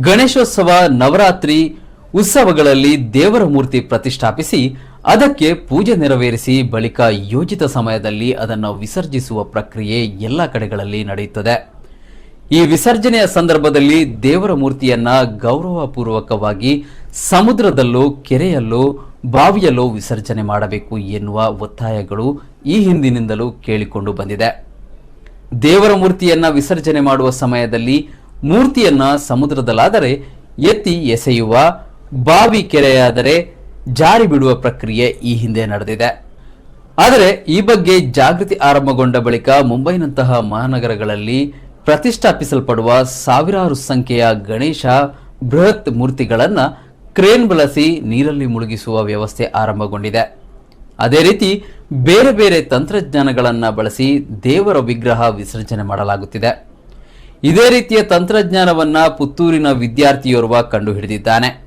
ಗಣೇಶೋತ್ಸವ, ನವರಾತ್ರಿ ಉತ್ಸವಗಳಲ್ಲಿ ದೇವರ ಮೂರ್ತಿ ಪ್ರತಿಷ್ಠಾಪಿಸಿ ಅದಕ್ಕೆ ಪೂಜೆ ನೆರವೇರಿಸಿ ಬಳಿಕ ಯೋಜಿತ ಸಮಯದಲ್ಲಿ ಅದನ್ನು ವಿಸರ್ಜಿಸುವ ಪ್ರಕ್ರಿಯೆ ಎಲ್ಲ ಕಡೆಗಳಲ್ಲಿ ನಡೆಯುತ್ತದೆ. ಈ ವಿಸರ್ಜನೆಯ ಸಂದರ್ಭದಲ್ಲಿ ದೇವರ ಮೂರ್ತಿಯನ್ನ ಗೌರವಪೂರ್ವಕವಾಗಿ ಸಮುದ್ರದಲ್ಲೋ, ಕೆರೆಯಲ್ಲೋ, ಬಾವಿಯಲ್ಲೋ ವಿಸರ್ಜನೆ ಮಾಡಬೇಕು ಎನ್ನುವ ಒತ್ತಾಯಗಳು ಈ ಹಿಂದಿನಿಂದಲೂ ಕೇಳಿಕೊಂಡು ಬಂದಿದೆ. ದೇವರ ಮೂರ್ತಿಯನ್ನ ವಿಸರ್ಜನೆ ಮಾಡುವ ಸಮಯದಲ್ಲಿ ಮೂರ್ತಿಯನ್ನ ಸಮುದ್ರದಲ್ಲಾದರೆ ಎತ್ತಿ ಎಸೆಯುವ ಬಾವಿ ಕೆರೆಯಾದರೆ ಜಾರಿ ಬಿಡುವ ಪ್ರಕ್ರಿಯೆ ಈ ಹಿಂದೆ ನಡೆದಿದೆ. ಆದರೆ ಈ ಬಗ್ಗೆ ಜಾಗೃತಿ ಆರಂಭಗೊಂಡ ಬಳಿಕ ಮುಂಬೈನಂತಹ ಮಹಾನಗರಗಳಲ್ಲಿ ಪ್ರತಿಷ್ಠಾಪಿಸಲ್ಪಡುವ ಸಾವಿರಾರು ಸಂಖ್ಯೆಯ ಗಣೇಶ ಬೃಹತ್ ಮೂರ್ತಿಗಳನ್ನ ಕ್ರೇನ್ ಬಳಸಿ ನೀರಲ್ಲಿ ಮುಳುಗಿಸುವ ವ್ಯವಸ್ಥೆ ಆರಂಭಗೊಂಡಿದೆ. ಅದೇ ರೀತಿ ಬೇರೆ ಬೇರೆ ತಂತ್ರಜ್ಞಾನಗಳನ್ನು ಬಳಸಿ ದೇವರ ವಿಗ್ರಹ ವಿಸರ್ಜನೆ ಮಾಡಲಾಗುತ್ತಿದೆ. ಇದೇ ರೀತಿಯ ತಂತ್ರಜ್ಞಾನವನ್ನ ಪುತ್ತೂರಿನ ವಿದ್ಯಾರ್ಥಿಯೋರ್ವ ಕಂಡುಹಿಡಿದಿದ್ದಾನೆ.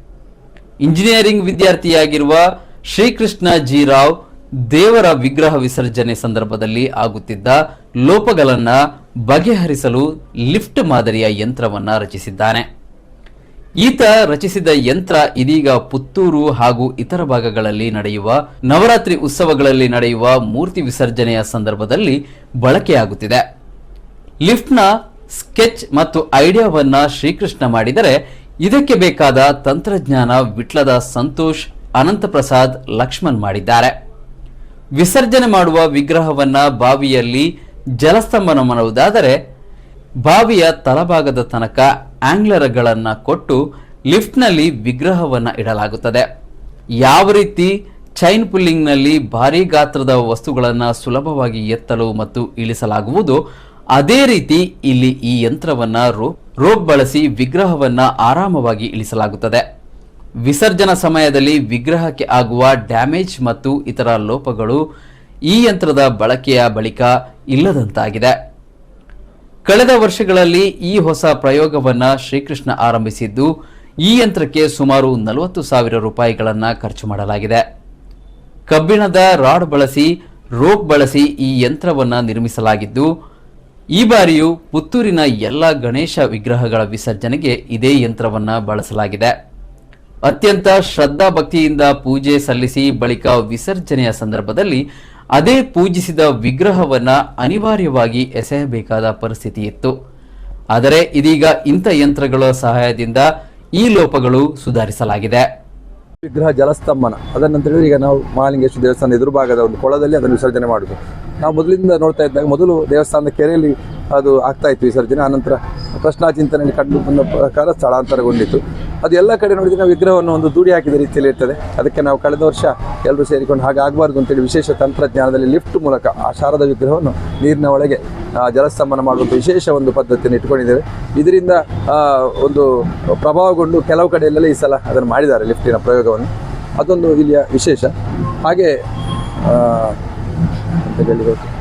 ಇಂಜಿನಿಯರಿಂಗ್ ವಿದ್ಯಾರ್ಥಿಯಾಗಿರುವ ಶ್ರೀಕೃಷ್ಣ ಜಿ ರಾವ್ ದೇವರ ವಿಗ್ರಹ ವಿಸರ್ಜನೆ ಸಂದರ್ಭದಲ್ಲಿ ಆಗುತ್ತಿದ್ದ ಲೋಪಗಳನ್ನ ಬಗೆಹರಿಸಲು ಲಿಫ್ಟ್ ಮಾದರಿಯ ಯಂತ್ರವನ್ನ ರಚಿಸಿದ್ದಾನೆ. ಈತ ರಚಿಸಿದ ಯಂತ್ರ ಇದೀಗ ಪುತ್ತೂರು ಹಾಗೂ ಇತರ ಭಾಗಗಳಲ್ಲಿ ನಡೆಯುವ, ನವರಾತ್ರಿ ಉತ್ಸವಗಳಲ್ಲಿ ನಡೆಯುವ ಮೂರ್ತಿ ವಿಸರ್ಜನೆಯ ಸಂದರ್ಭದಲ್ಲಿ ಬಳಕೆಯಾಗುತ್ತಿದೆ. ಲಿಫ್ಟ್ನ ಸ್ಕೆಚ್ ಮತ್ತು ಐಡಿಯಾವನ್ನ ಶ್ರೀಕೃಷ್ಣ ಮಾಡಿದರೆ ಇದಕ್ಕೆ ಬೇಕಾದ ತಂತ್ರಜ್ಞಾನ ವಿಟ್ಲದ ಸಂತೋಷ್ ಅನಂತ ಪ್ರಸಾದ್ ಲಕ್ಷ್ಮಣ್ ಮಾಡಿದ್ದಾರೆ. ವಿಸರ್ಜನೆ ಮಾಡುವ ವಿಗ್ರಹವನ್ನ ಬಾವಿಯಲ್ಲಿ ಜಲಸ್ತಂಭನ ಮಾಡುವುದಾದರೆ ಬಾವಿಯ ತಲಭಾಗದ ತನಕ ಆಂಗ್ಲರ್ಗಳನ್ನು ಕೊಟ್ಟು ಲಿಫ್ಟ್ನಲ್ಲಿ ವಿಗ್ರಹವನ್ನ ಇಡಲಾಗುತ್ತದೆ. ಯಾವ ರೀತಿ ಚೈನ್ ಪುಲ್ಲಿಂಗ್ನಲ್ಲಿ ಭಾರೀ ಗಾತ್ರದ ವಸ್ತುಗಳನ್ನು ಸುಲಭವಾಗಿ ಎತ್ತಲು ಮತ್ತು ಇಳಿಸಲಾಗುವುದು ಅದೇ ರೀತಿ ಇಲ್ಲಿ ಈ ಯಂತ್ರವನ್ನ ರೋಪ್ ರೋಪ್ ಬಳಸಿ ವಿಗ್ರಹವನ್ನ ಆರಾಮವಾಗಿ ಇಳಿಸಲಾಗುತ್ತದೆ. ವಿಸರ್ಜನಾ ಸಮಯದಲ್ಲಿ ವಿಗ್ರಹಕ್ಕೆ ಆಗುವ ಡ್ಯಾಮೇಜ್ ಮತ್ತು ಇತರ ಲೋಪಗಳು ಈ ಯಂತ್ರದ ಬಳಕೆಯ ಬಳಿಕ ಇಲ್ಲದಂತಾಗಿದೆ. ಕಳೆದ ವರ್ಷಗಳಲ್ಲಿ ಈ ಹೊಸ ಪ್ರಯೋಗವನ್ನ ಶ್ರೀಕೃಷ್ಣ ಆರಂಭಿಸಿದ್ದು, ಈ ಯಂತ್ರಕ್ಕೆ ಸುಮಾರು ನಲವತ್ತು ಸಾವಿರ ರೂಪಾಯಿಗಳನ್ನು ಖರ್ಚು ಮಾಡಲಾಗಿದೆ. ಕಬ್ಬಿಣದ ರಾಡ್ ಬಳಸಿ ರೋಪ್ ಬಳಸಿ ಈ ಯಂತ್ರವನ್ನ ನಿರ್ಮಿಸಲಾಗಿದ್ದು ಈ ಬಾರಿಯೂ ಪುತ್ತೂರಿನ ಎಲ್ಲ ಗಣೇಶ ವಿಗ್ರಹಗಳ ವಿಸರ್ಜನೆಗೆ ಇದೇ ಯಂತ್ರವನ್ನ ಬಳಸಲಾಗಿದೆ. ಅತ್ಯಂತ ಶ್ರದ್ಧಾ ಭಕ್ತಿಯಿಂದ ಪೂಜೆ ಸಲ್ಲಿಸಿ ಬಳಿಕ ವಿಸರ್ಜನೆಯ ಸಂದರ್ಭದಲ್ಲಿ ಅದೇ ಪೂಜಿಸಿದ ವಿಗ್ರಹವನ್ನ ಅನಿವಾರ್ಯವಾಗಿ ಎಸೆಯಬೇಕಾದ ಪರಿಸ್ಥಿತಿ ಇತ್ತು. ಆದರೆ ಇದೀಗ ಇಂಥ ಯಂತ್ರಗಳ ಸಹಾಯದಿಂದ ಈ ಲೋಪಗಳು ಸುಧಾರಿಸಲಾಗಿದೆ. ವಿಗ್ರಹ ಜಲಸ್ತಂಭನ. ಅದನ್ನಂತ ಹೇಳಿದ್ರೆ ಈಗ ನಾವು ಮಹಾಲಿಂಗೇಶ್ವರ ದೇವಸ್ಥಾನ ಎದುರು ಭಾಗದ ಒಂದು ಕೊಳದಲ್ಲಿ ಅದನ್ನು ವಿಸರ್ಜನೆ ಮಾಡುದು. ನಾವು ಮೊದಲಿಂದ ನೋಡ್ತಾ ಇದ್ದಾಗ ಮೊದಲು ದೇವಸ್ಥಾನದ ಕೆರೆಯಲ್ಲಿ ಅದು ಆಗ್ತಾ ಇತ್ತು ವಿಸರ್ಜನೆ. ಆನಂತರ ಪ್ರಶ್ನಾ ಚಿಂತನೆಯಲ್ಲಿ ಕಂಡು ಬಂದ ಪ್ರಕಾರ ಸ್ಥಳಾಂತರಗೊಂಡಿತ್ತು. ಅದು ಎಲ್ಲ ಕಡೆ ನೋಡಿದ್ರೆ ನಾವು ವಿಗ್ರಹವನ್ನು ಒಂದು ದೂಡಿ ಹಾಕಿದ ರೀತಿಯಲ್ಲಿ ಇರ್ತದೆ. ಅದಕ್ಕೆ ನಾವು ಕಳೆದ ವರ್ಷ ಎಲ್ಲರೂ ಸೇರಿಕೊಂಡು ಹಾಗೆ ಆಗಬಾರ್ದು ಅಂತೇಳಿ ವಿಶೇಷ ತಂತ್ರಜ್ಞಾನದಲ್ಲಿ ಲಿಫ್ಟ್ ಮೂಲಕ ಆ ಶಾರದ ವಿಗ್ರಹವನ್ನು ನೀರಿನ ಒಳಗೆ ಜಲಸ್ತಂಭನ ಮಾಡುವಂಥ ವಿಶೇಷ ಒಂದು ಪದ್ಧತಿಯನ್ನು ಇಟ್ಕೊಂಡಿದ್ದೇವೆ ಇದರಿಂದ ಒಂದು ಪ್ರಭಾವಗೊಂಡು ಕೆಲವು ಕಡೆಯಲ್ಲೆಲ್ಲ ಈ ಸಲ ಅದನ್ನು ಮಾಡಿದ್ದಾರೆ ಲಿಫ್ಟಿನ ಪ್ರಯೋಗವನ್ನು. ಅದೊಂದು ಇಲ್ಲಿಯ ವಿಶೇಷ. ಹಾಗೆ ಆ, ಅಂತ ಹೇಳಿದ್ರೆ